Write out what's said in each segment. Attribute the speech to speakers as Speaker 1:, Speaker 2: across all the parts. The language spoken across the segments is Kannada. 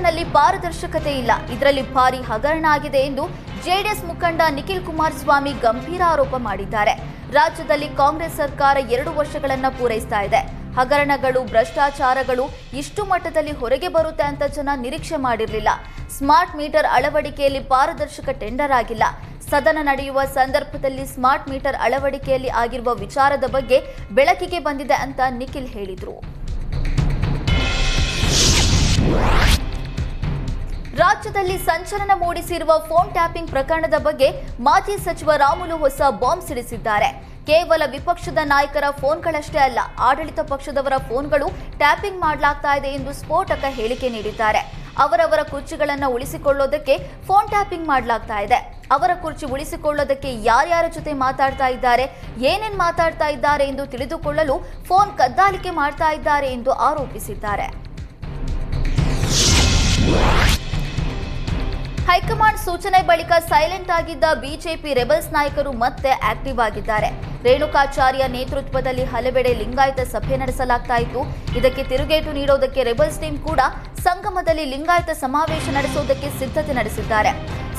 Speaker 1: ಟೆಂಡರ್ನಲ್ಲಿ ಪಾರದರ್ಶಕತೆ ಇಲ್ಲ. ಇದರಲ್ಲಿ ಭಾರಿ ಹಗರಣ ಆಗಿದೆ ಎಂದು ಜೆಡಿಎಸ್ ಮುಖಂಡ ನಿಖಿಲ್ ಕುಮಾರಸ್ವಾಮಿ ಗಂಭೀರ ಆರೋಪ ಮಾಡಿದ್ದಾರೆ. ರಾಜ್ಯದಲ್ಲಿ ಕಾಂಗ್ರೆಸ್ ಸರ್ಕಾರ ಎರಡು ವರ್ಷಗಳನ್ನ ಪೂರೈಸ್ತಾ ಇದೆ. ಹಗರಣಗಳು, ಭ್ರಷ್ಟಾಚಾರಗಳು ಇಷ್ಟು ಮಟ್ಟದಲ್ಲಿ ಹೊರಗೆ ಬರುತ್ತೆ ಅಂತ ಜನ ನಿರೀಕ್ಷೆ ಮಾಡಿರಲಿಲ್ಲ. ಸ್ಮಾರ್ಟ್ ಮೀಟರ್ ಅಳವಡಿಕೆಯಲ್ಲಿ ಪಾರದರ್ಶಕ ಟೆಂಡರ್ ಆಗಿಲ್ಲ. ಸದನ ನಡೆಯುವ ಸಂದರ್ಭದಲ್ಲಿ ಸ್ಮಾರ್ಟ್ ಮೀಟರ್ ಅಳವಡಿಕೆಯಲ್ಲಿ ಆಗಿರುವ ವಿಚಾರದ ಬಗ್ಗೆ ಬೆಳಕಿಗೆ ಬಂದಿದೆ ಅಂತ ನಿಖಿಲ್ ಹೇಳಿದರು. ರಾಜ್ಯದಲ್ಲಿ ಸಂಚಲನ ಮೂಡಿಸಿರುವ ಫೋನ್ ಟ್ಯಾಪಿಂಗ್ ಪ್ರಕರಣದ ಬಗ್ಗೆ ಮಾಜಿ ಸಚಿವ ರಾಮುಲು ಹೊಸ ಬಾಂಬ್ ಸಿಡಿಸಿದ್ದಾರೆ. ಕೇವಲ ವಿಪಕ್ಷದ ನಾಯಕರ ಫೋನ್ಗಳಷ್ಟೇ ಅಲ್ಲ, ಆಡಳಿತ ಪಕ್ಷದವರ ಫೋನ್ಗಳು ಟ್ಯಾಪಿಂಗ್ ಮಾಡಲಾಗ್ತಾ ಇದೆ ಎಂದು ಸ್ಫೋಟಕ ಹೇಳಿಕೆ ನೀಡಿದ್ದಾರೆ. ಅವರವರ ಕುರ್ಚಿಗಳನ್ನು ಉಳಿಸಿಕೊಳ್ಳೋದಕ್ಕೆ ಫೋನ್ ಟ್ಯಾಪಿಂಗ್ ಮಾಡಲಾಗ್ತಾ ಇದೆ. ಅವರ ಕುರ್ಚಿ ಉಳಿಸಿಕೊಳ್ಳೋದಕ್ಕೆ ಯಾರ್ಯಾರ ಜೊತೆ ಮಾತಾಡ್ತಾ ಇದ್ದಾರೆ, ಏನೇನು ಮಾತಾಡ್ತಾ ಇದ್ದಾರೆ ಎಂದು ತಿಳಿದುಕೊಳ್ಳಲು ಫೋನ್ ಕದ್ದಾಲಿಕೆ ಮಾಡ್ತಾ ಇದ್ದಾರೆ ಎಂದು ಆರೋಪಿಸಿದ್ದಾರೆ. ಹೈಕಮಾಂಡ್ ಸೂಚನೆ ಬಳಿಕ ಸೈಲೆಂಟ್ ಆಗಿದ್ದ ಬಿಜೆಪಿ ರೆಬಲ್ಸ್ ನಾಯಕರು ಮತ್ತೆ ಆಕ್ಟಿವ್ ಆಗಿದ್ದಾರೆ. ರೇಣುಕಾಚಾರ್ಯ ನೇತೃತ್ವದಲ್ಲಿ ಹಲವೆಡೆ ಲಿಂಗಾಯತ ಸಭೆ ನಡೆಸಲಾಗ್ತಾ ಇತ್ತು. ಇದಕ್ಕೆ ತಿರುಗೇಟು ನೀಡೋದಕ್ಕೆ ರೆಬಲ್ಸ್ ಟೀಮ್ ಕೂಡ ಸಂಗಮದಲ್ಲಿ ಲಿಂಗಾಯತ ಸಮಾವೇಶ ನಡೆಸೋದಕ್ಕೆ ಸಿದ್ಧತೆ ನಡೆಸಿದ್ದಾರೆ.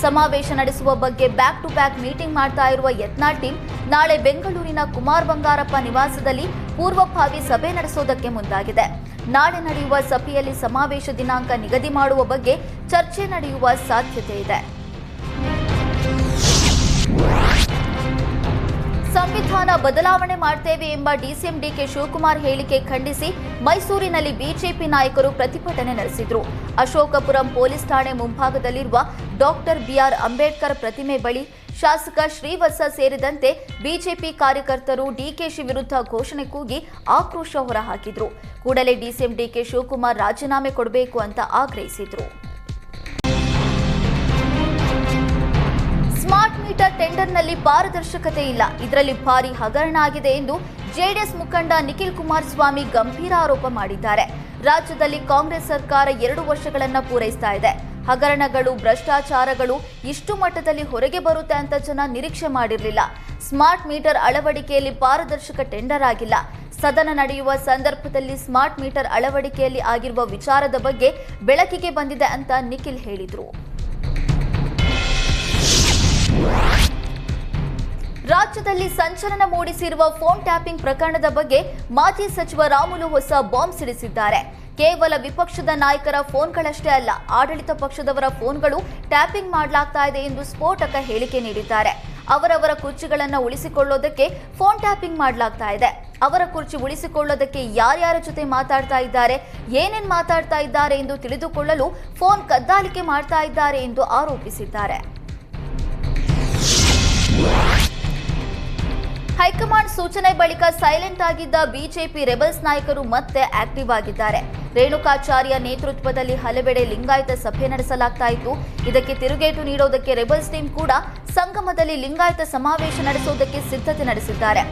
Speaker 1: ಸಮಾವೇಶ ನಡೆಸುವ ಬಗ್ಗೆ ಬ್ಯಾಕ್ ಟು ಬ್ಯಾಕ್ ಮೀಟಿಂಗ್ ಮಾಡ್ತಾ ಇರುವ ಯತ್ನಾಳ್ ಟೀಮ್ ನಾಳೆ ಬೆಂಗಳೂರಿನ ಕುಮಾರ್ ಬಂಗಾರಪ್ಪ ನಿವಾಸದಲ್ಲಿ ಪೂರ್ವಭಾವಿ ಸಭೆ ನಡೆಸೋದಕ್ಕೆ ಮುಂದಾಗಿದೆ. ನಾಳೆ ನಡೆಯುವ ಸಭೆಯಲ್ಲಿ ಸಮಾವೇಶ ದಿನಾಂಕ ನಿಗದಿ ಮಾಡುವ ಬಗ್ಗೆ ಚರ್ಚೆ ನಡೆಯುವ ಸಾಧ್ಯತೆ ಇದೆ. ಸಂವಿಧಾನ ಬದಲಾವಣೆ ಮಾಡ್ತೇವೆ ಎಂಬ ಡಿಸಿಎಂ ಡಿಕೆ ಶಿವಕುಮಾರ್ ಹೇಳಿಕೆ ಖಂಡಿಸಿ ಮೈಸೂರಿನಲ್ಲಿ ಬಿಜೆಪಿ ನಾಯಕರು ಪ್ರತಿಭಟನೆ ನಡೆಸಿದರು. ಅಶೋಕಪುರಂ ಪೊಲೀಸ್ ಠಾಣೆ ಮುಂಭಾಗದಲ್ಲಿರುವ ಡಾಕ್ಟರ್ ಬಿಆರ್ ಅಂಬೇಡ್ಕರ್ ಪ್ರತಿಮೆ ಬಳಿ ಶಾಸಕ ಶ್ರೀವತ್ಸ ಸೇರಿದಂತೆ ಬಿಜೆಪಿ ಕಾರ್ಯಕರ್ತರು ಡಿಕೆಶಿ ವಿರುದ್ಧ ಘೋಷಣೆ ಕೂಗಿ ಆಕ್ರೋಶ ಹೊರಹಾಕಿದ್ರು. ಕೂಡಲೇ ಡಿಸಿಎಂ ಡಿಕೆ ಶಿವಕುಮಾರ್ ರಾಜೀನಾಮೆ ಕೊಡಬೇಕು ಅಂತ ಆಗ್ರಹಿಸಿದ್ರು. ಸ್ಮಾರ್ಟ್ ಮೀಟರ್ ಟೆಂಡರ್ನಲ್ಲಿ ಪಾರದರ್ಶಕತೆ ಇಲ್ಲ. ಇದರಲ್ಲಿ ಭಾರಿ ಹಗರಣ ಆಗಿದೆ ಎಂದು ಜೆಡಿಎಸ್ ಮುಖಂಡ ನಿಖಿಲ್ ಕುಮಾರಸ್ವಾಮಿ ಗಂಭೀರ ಆರೋಪ ಮಾಡಿದ್ದಾರೆ. ರಾಜ್ಯದಲ್ಲಿ ಕಾಂಗ್ರೆಸ್ ಸರ್ಕಾರ ಎರಡು ವರ್ಷಗಳನ್ನು ಪೂರೈಸ್ತಾ ಇದೆ. ಹಗರಣಗಳು, ಭ್ರಷ್ಟಾಚಾರಗಳು ಇಷ್ಟು ಮಟ್ಟದಲ್ಲಿ ಹೊರಗೆ ಬರುತ್ತೆ ಅಂತ ಜನ ನಿರೀಕ್ಷೆ ಮಾಡಿರಲಿಲ್ಲ. ಸ್ಮಾರ್ಟ್ ಮೀಟರ್ ಅಳವಡಿಕೆಯಲ್ಲಿ ಪಾರದರ್ಶಕ ಟೆಂಡರ್ ಆಗಿಲ್ಲ. ಸದನ ನಡೆಯುವ ಸಂದರ್ಭದಲ್ಲಿ ಸ್ಮಾರ್ಟ್ ಮೀಟರ್ ಅಳವಡಿಕೆಯಲ್ಲಿ ಆಗಿರುವ ವಿಚಾರದ ಬಗ್ಗೆ ಬೆಳಕಿಗೆ ಬಂದಿದೆ ಅಂತ ನಿಖಿಲ್ ಹೇಳಿದರು. ರಾಜ್ಯದಲ್ಲಿ ಸಂಚಲನ ಮೂಡಿಸಿರುವ ಫೋನ್ ಟ್ಯಾಪಿಂಗ್ ಪ್ರಕರಣದ ಬಗ್ಗೆ ಮಾಜಿ ಸಚಿವ ರಾಮುಲು ಹೊಸ ಬಾಂಬ್ ಸಿಡಿಸಿದ್ದಾರೆ. ಕೇವಲ ವಿಪಕ್ಷದ ನಾಯಕರ ಫೋನ್ಗಳಷ್ಟೇ ಅಲ್ಲ, ಆಡಳಿತ ಪಕ್ಷದವರ ಫೋನ್ಗಳು ಟ್ಯಾಪಿಂಗ್ ಮಾಡಲಾಗ್ತಾ ಇದೆ ಎಂದು ಸ್ಫೋಟಕ ಹೇಳಿಕೆ ನೀಡಿದ್ದಾರೆ. ಅವರವರ ಕುರ್ಚಿಗಳನ್ನು ಉಳಿಸಿಕೊಳ್ಳೋದಕ್ಕೆ ಫೋನ್ ಟ್ಯಾಪಿಂಗ್ ಮಾಡಲಾಗ್ತಾ ಇದೆ. ಅವರ ಕುರ್ಚಿ ಉಳಿಸಿಕೊಳ್ಳೋದಕ್ಕೆ ಯಾರ್ಯಾರ ಜೊತೆ ಮಾತಾಡ್ತಾ ಇದ್ದಾರೆ, ಏನೇನು ಮಾತಾಡ್ತಾ ಇದ್ದಾರೆ ಎಂದು ತಿಳಿದುಕೊಳ್ಳಲು ಫೋನ್ ಕದ್ದಾಲಿಕೆ ಮಾಡ್ತಾ ಇದ್ದಾರೆ ಎಂದು ಆರೋಪಿಸಿದ್ದಾರೆ. ಹೈಕಮಾಂಡ್ ಸೂಚನೆ ಬಳಿಕ ಸೈಲೆಂಟ್ ಆಗಿದ್ದ ಬಿಜೆಪಿ ರೆಬಲ್ಸ್ ನಾಯಕರು ಮತ್ತೆ ಆಕ್ಟಿವ್ ಆಗಿದ್ದಾರೆ. ರೇಣುಕಾಚಾರ್ಯ ನೇತೃತ್ವದಲ್ಲಿ ಹಲವೆಡೆ ಲಿಂಗಾಯತ ಸಭೆ ನಡೆಸಲಾಗ್ತಾ ಇತ್ತು. ಇದಕ್ಕೆ ತಿರುಗೇಟು ನೀಡೋದಕ್ಕೆ ರೆಬಲ್ಸ್ ಟೀಮ್ ಕೂಡ ಸಂಗಮದಲ್ಲಿ ಲಿಂಗಾಯತ ಸಮಾವೇಶ ನಡೆಸೋದಕ್ಕೆ ಸಿದ್ಧತೆ ನಡೆಸಿದ್ದಾರೆ.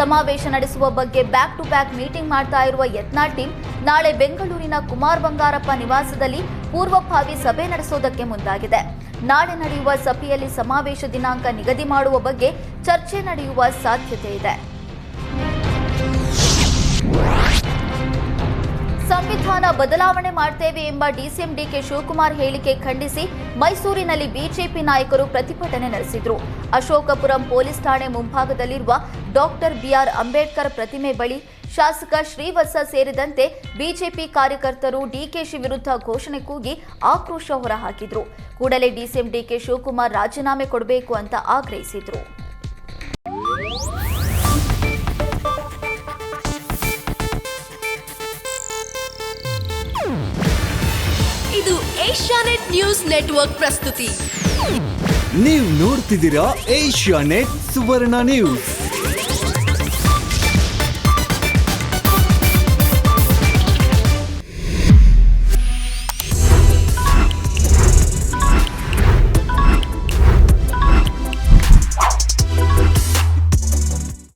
Speaker 1: ಸಮಾವೇಶ ನಡೆಸುವ ಬಗ್ಗೆ ಬ್ಯಾಕ್ ಟು ಬ್ಯಾಕ್ ಮೀಟಿಂಗ್ ಮಾಡ್ತಾ ಇರುವ ಯತ್ನಾಳ್ ಟೀಮ್ ನಾಳೆ ಬೆಂಗಳೂರಿನ ಕುಮಾರ್ ಬಂಗಾರಪ್ಪ ನಿವಾಸದಲ್ಲಿ ಪೂರ್ವಭಾವಿ ಸಭೆ ನಡೆಸೋದಕ್ಕೆ ಮುಂದಾಗಿದೆ. ನಾಳೆ ನಡೆಯುವ ಸಭೆಯಲ್ಲಿ ಸಮಾವೇಶ ದಿನಾಂಕ ನಿಗದಿ ಮಾಡುವ ಬಗ್ಗೆ ಚರ್ಚೆ ನಡೆಯುವ ಸಾಧ್ಯತೆ ಇದೆ. ಸಂವಿಧಾನ ಬದಲಾವಣೆ ಮಾಡ್ತೇವೆ ಎಂಬ ಡಿಸಿಎಂ ಡಿಕೆ ಶಿವಕುಮಾರ್ ಹೇಳಿಕೆ ಖಂಡಿಸಿ ಮೈಸೂರಿನಲ್ಲಿ ಬಿಜೆಪಿ ನಾಯಕರು ಪ್ರತಿಭಟನೆ ನಡೆಸಿದರು. ಅಶೋಕಪುರಂ ಪೊಲೀಸ್ ಠಾಣೆ ಮುಂಭಾಗದಲ್ಲಿರುವ ಡಾಕ್ಟರ್ ಬಿಆರ್ ಅಂಬೇಡ್ಕರ್ ಪ್ರತಿಮೆ ಬಳಿ ಶಾಸಕ ಶ್ರೀವತ್ಸ ಸೇರಿದಂತೆ ಬಿಜೆಪಿ ಕಾರ್ಯಕರ್ತರು ಡಿಕೆಶಿ ವಿರುದ್ಧ ಘೋಷಣೆ ಕೂಗಿ ಆಕ್ರೋಶ ಹೊರಹಾಕಿದ್ರು. ಕೂಡಲೇ ಡಿಸಿಎಂ ಡಿಕೆ ಶಿವಕುಮಾರ್ ರಾಜೀನಾಮೆ ಕೊಡಬೇಕು ಅಂತ ಆಗ್ರಹಿಸಿದ್ರು.
Speaker 2: ಇದು ಏಷ್ಯಾನೆಟ್ ನ್ಯೂಸ್ ನೆಟ್ವರ್ಕ್ ಪ್ರಸ್ತುತಿ.
Speaker 3: ನೀವು ನೋಡ್ತಿದ್ದೀರಾ ಏಷ್ಯಾ ನೆಟ್ ಸುವರ್ಣ ನ್ಯೂಸ್.